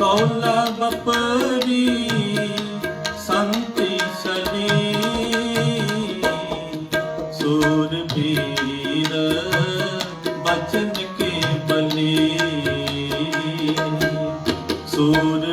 ਕੌਲਾ ਬਪਰੀ ਸੂਰ ਪੀਰ ਕੇ ਬਲੀ। ਸੂਰ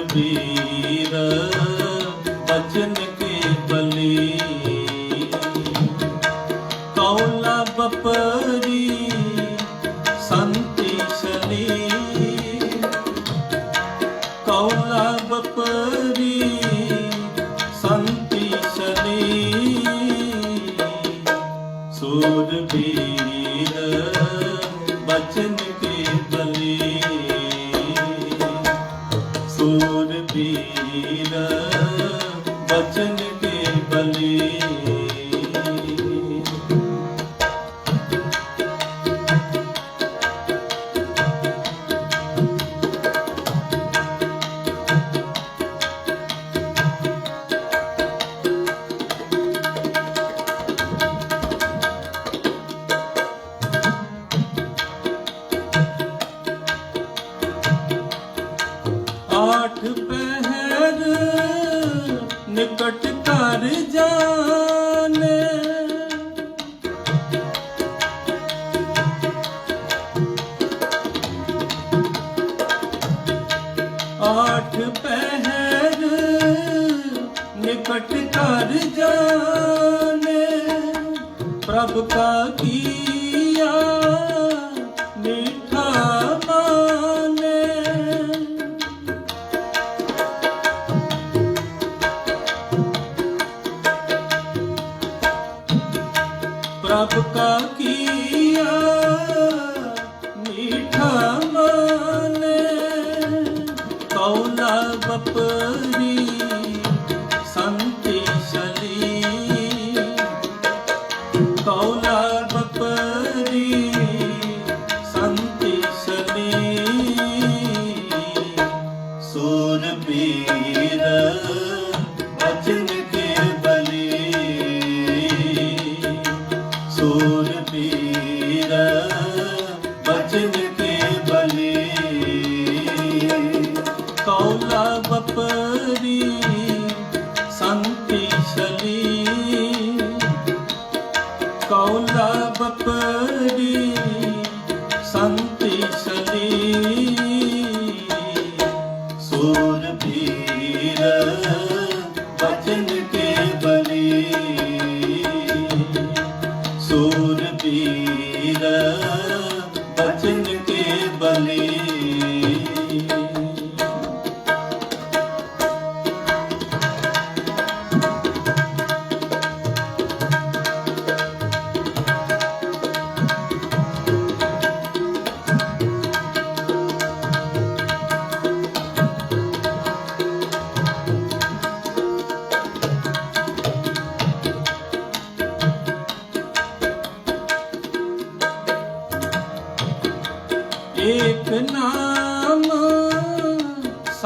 ಜಗನ್ನಿಗೆ ಬಲಿ ਠ ਪਹਿਰ ਨਿਕਟ ਕਰ ਜਾਣੇ ਪ੍ਰਭ ਕਾ ਕੀਆ ਮਿਠਾ ਪ੍ਰਭ ਕਾ ਕੀਆ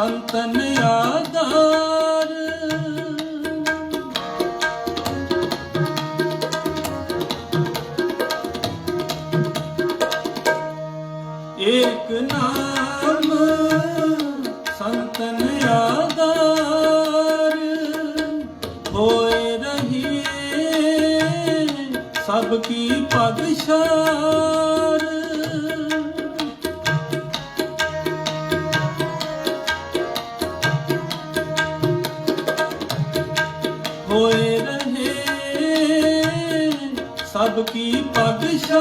ਸੰਤਨ ਆਧਾਰ ਏਕ ਨਾਮ ਸੰਤਨ ਆਧਾਰ ਹੋਏ ਰਹੀਏ ਸਭ ਕੀ ਪਦਸ਼ਾਹ ਪ੍ਰਭ ਕੀ ਪਗਸ਼ਾ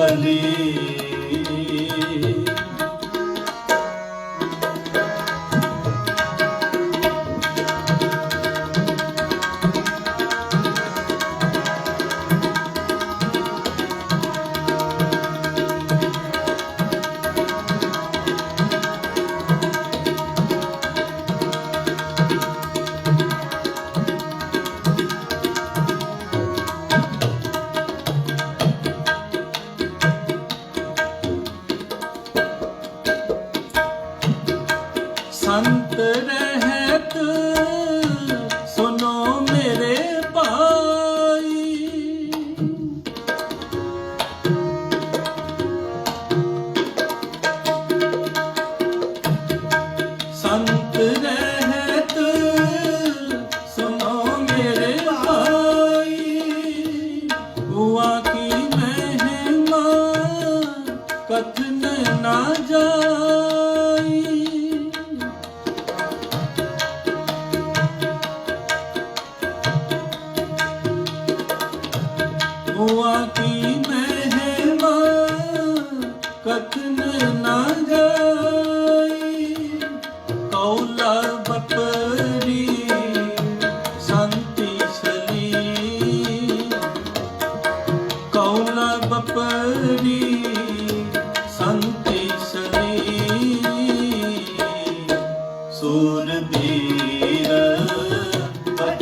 ਬਚਨ ਕੇ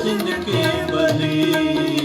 ਬਚਨ ਕੇ